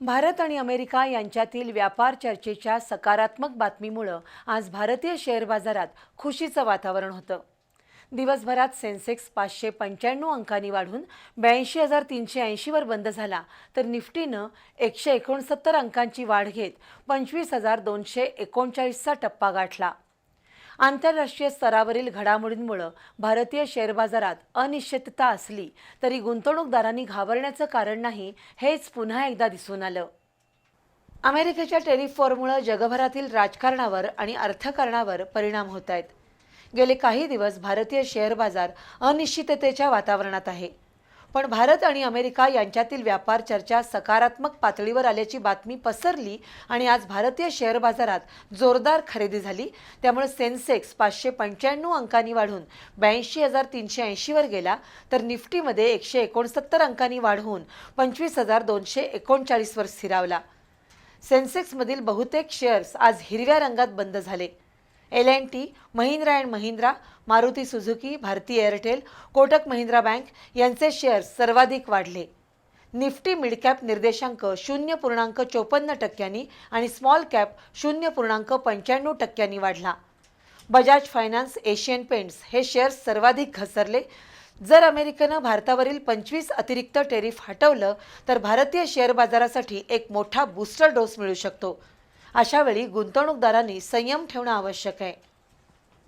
भारत आणि अमेरिका यांच्यातील व्यापार चर्चेच्या सकारात्मक बातमीमुळं आज भारतीय शेअर बाजारात खुशीचं वातावरण होतं. दिवसभरात सेन्सेक्स पाचशे पंच्याण्णव अंकांनी वाढून ब्याऐंशी हजार तीनशे ऐंशीवर बंद झाला तर निफ्टीनं एकशे एकोणसत्तर अंकांची वाढ घेत पंचवीस हजार दोनशे एकोणचाळीसचा टप्पा गाठला. आंतरराष्ट्रीय स्तरावरील घडामोडींमुळे भारतीय शेअर बाजारात अनिश्चितता असली तरी गुंतवणूकदारांनी घाबरण्याचं कारण नाही हेच पुन्हा एकदा दिसून आलं. अमेरिकेच्या टेरिफॉरमुळे जगभरातील राजकारणावर आणि अर्थकारणावर परिणाम होत आहेत. गेले काही दिवस भारतीय शेअर बाजार अनिश्चिततेच्या वातावरणात आहे. पण भारत आणि अमेरिका यांच्यातील व्यापार चर्चा सकारात्मक पातळीवर आल्याची बातमी पसरली आणि आज भारतीय शेअर बाजारात जोरदार खरेदी झाली. त्यामुळे सेन्सेक्स पाचशे पंच्याण्णव अंकांनी वाढून ब्याऐंशी हजार तीनशे ऐंशीवर गेला तर निफ्टीमध्ये एकशे एकोणसत्तर अंकांनी वाढवून पंचवीस हजार दोनशे एकोणचाळीसवर स्थिरावला. सेन्सेक्समधील बहुतेक शेअर्स आज हिरव्या रंगात बंद झाले. L N T Mahindra and Mahindra Maruti Suzuki Bharti Airtel Kotak Mahindra bank यांचे शेअर्स सर्वाधिक वाढले. निफ्टी मिडकॅप निर्देशांक शून्य पूर्णांक चोपन्न टक्क्यांनी आणि स्मॉल कॅप शून्य पूर्णांक पंच्याण्णव टक्क्यांनी वाढला. बजाज फायनान्स एशियन पेंट्स हे शेअर्स सर्वाधिक घसरले. जर अमेरिकेनं भारतावरील पंचवीस अतिरिक्त टेरिफ हटवलं तर भारतीय शेअर बाजारासाठी एक मोठा बूस्टर डोस मिळू शकतो. अशावेळी गुंतवणूकदारांनी संयम ठेवणं आवश्यक आहे.